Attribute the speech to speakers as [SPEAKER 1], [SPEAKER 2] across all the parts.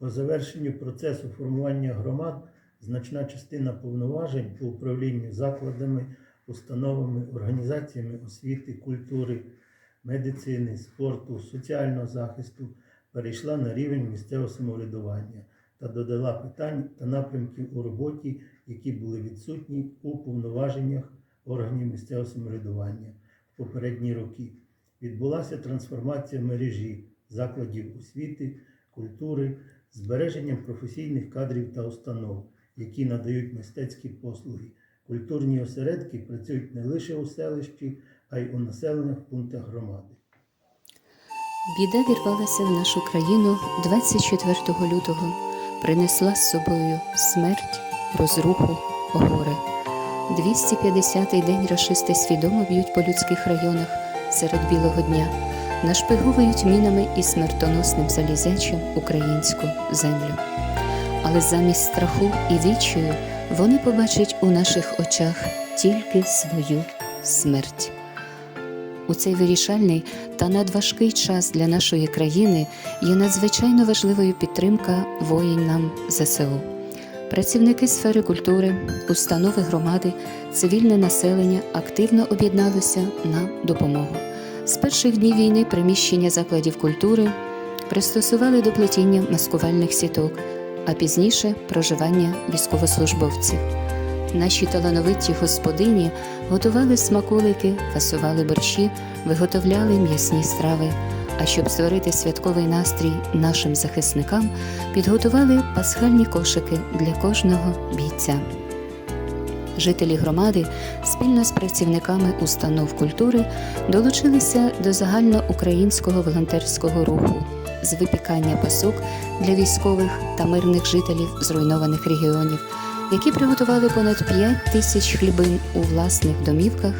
[SPEAKER 1] По завершенню процесу формування громад значна частина повноважень по управлінню закладами, установами, організаціями освіти, культури, медицини, спорту, соціального захисту перейшла на рівень місцевого самоврядування та додала питань та напрямків у роботі, які були відсутні у повноваженнях органів місцевого самоврядування в попередні роки. Відбулася трансформація мережі закладів освіти, культури, збереженням професійних кадрів та установ, які надають мистецькі послуги. Культурні осередки працюють не лише у селищі, а й у населених пунктах громади.
[SPEAKER 2] Біда вірвалася в нашу країну 24 лютого, принесла з собою смерть, розруху, горе. 250-й день рашисти свідомо б'ють по людських районах серед білого дня, нашпиговують мінами і смертоносним залізячим українську землю. Але замість страху і відчаю вони побачать у наших очах тільки свою смерть. У цей вирішальний та надважкий час для нашої країни є надзвичайно важливою підтримка воїнам ЗСУ. Працівники сфери культури, установи громади, цивільне населення активно об'єдналося на допомогу. З перших днів війни приміщення закладів культури пристосували до плетіння маскувальних сіток, а пізніше проживання військовослужбовців. Наші талановиті господині готували смаколики, фасували борщі, виготовляли м'ясні страви. А щоб створити святковий настрій нашим захисникам, підготували пасхальні кошики для кожного бійця. Жителі громади спільно з працівниками установ культури долучилися до загальноукраїнського волонтерського руху з випікання пасок для військових та мирних жителів зруйнованих регіонів, які приготували понад 5 тисяч хлібин у власних домівках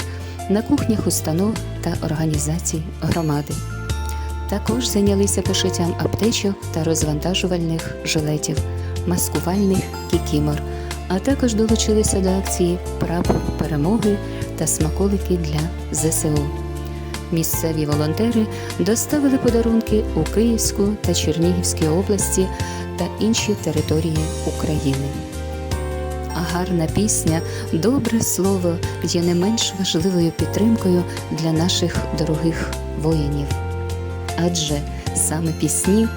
[SPEAKER 2] на кухнях установ та організацій громади. Також зайнялися пошиттям аптечок та розвантажувальних жилетів, маскувальних кікімор, а також долучилися до акції Прапор перемоги та смаколики для ЗСУ. Місцеві волонтери доставили подарунки у Київську та Чернігівській області та інші території України. А гарна пісня, добре слово є не менш важливою підтримкою для наших дорогих воїнів. Адже саме пісні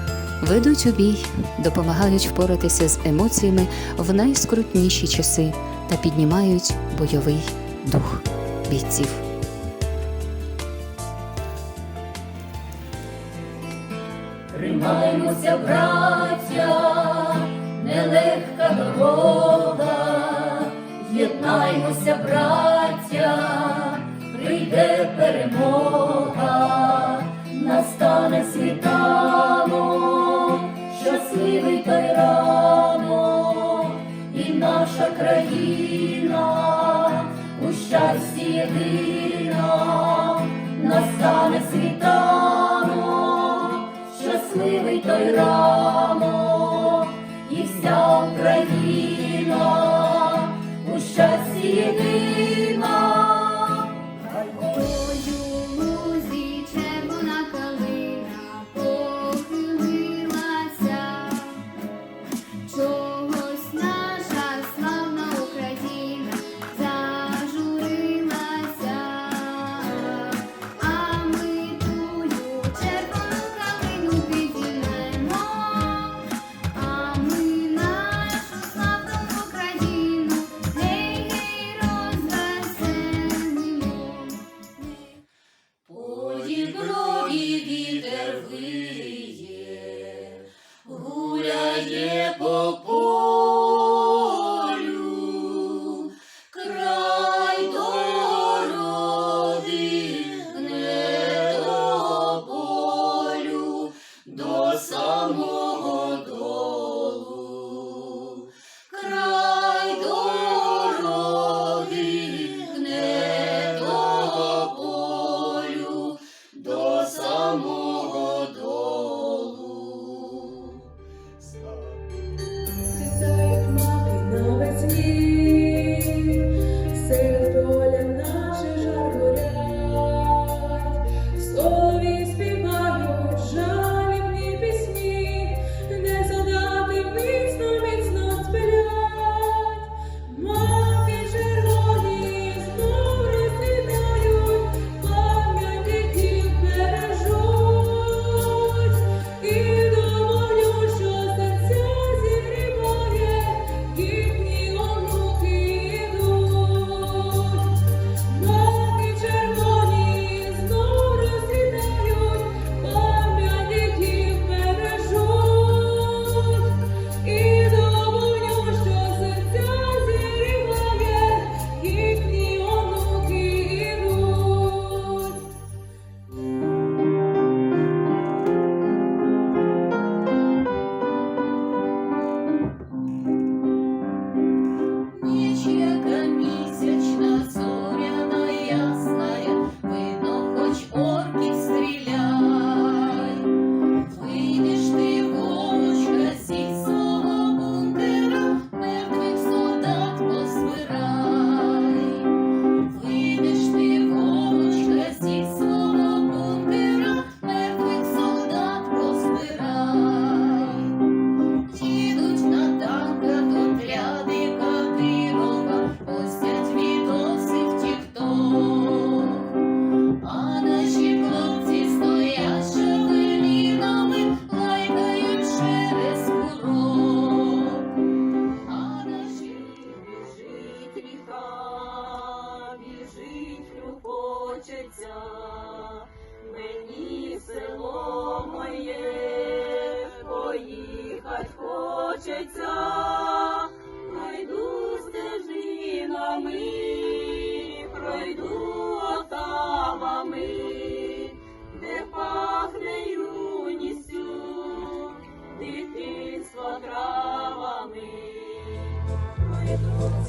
[SPEAKER 2] ведуть у бій, допомагають впоратися з емоціями в найскрутніші часи та піднімають бойовий дух бійців.
[SPEAKER 3] Тримаймося, браття, нелегка дорога, єднаймося, браття, єдина, настане світанок, щасливий той ранок,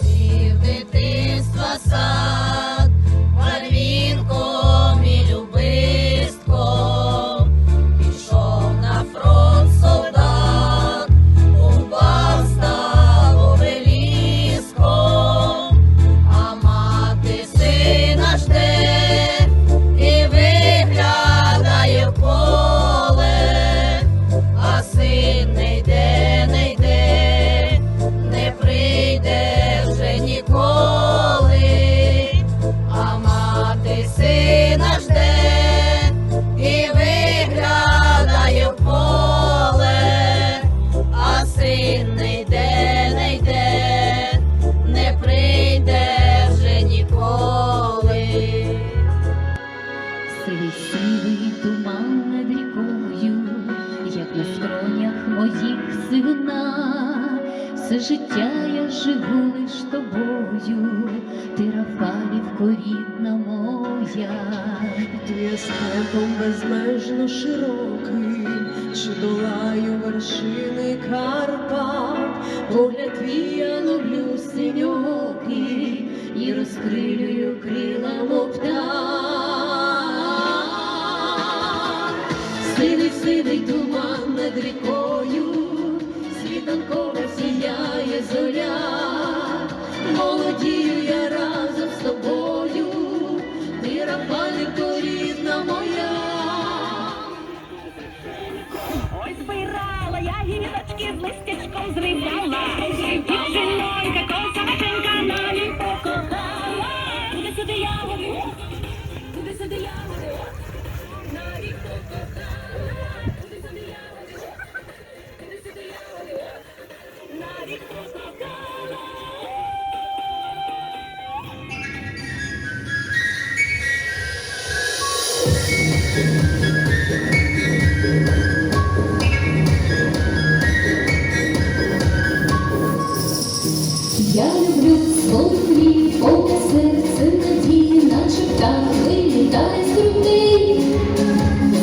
[SPEAKER 4] Ців дитинства сад,
[SPEAKER 5] моїх все життя я живу лиш тобою, ти Рафалівко рідна моя.
[SPEAKER 6] Ти є степом безмежно широким, чи долаю вершини Карпат,
[SPEAKER 5] Погляд твій я ловлю синьоокий і розкрилюю Я люблю свої поля серце надії, наче птах вилітає з грудей.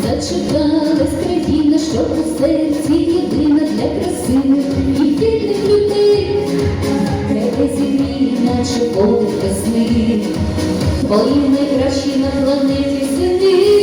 [SPEAKER 5] Зачекалась країна, що у серці єдина для красивих і вільних людей. Тебе зігріє, наче поле весни, твої найкращі на планеті сини.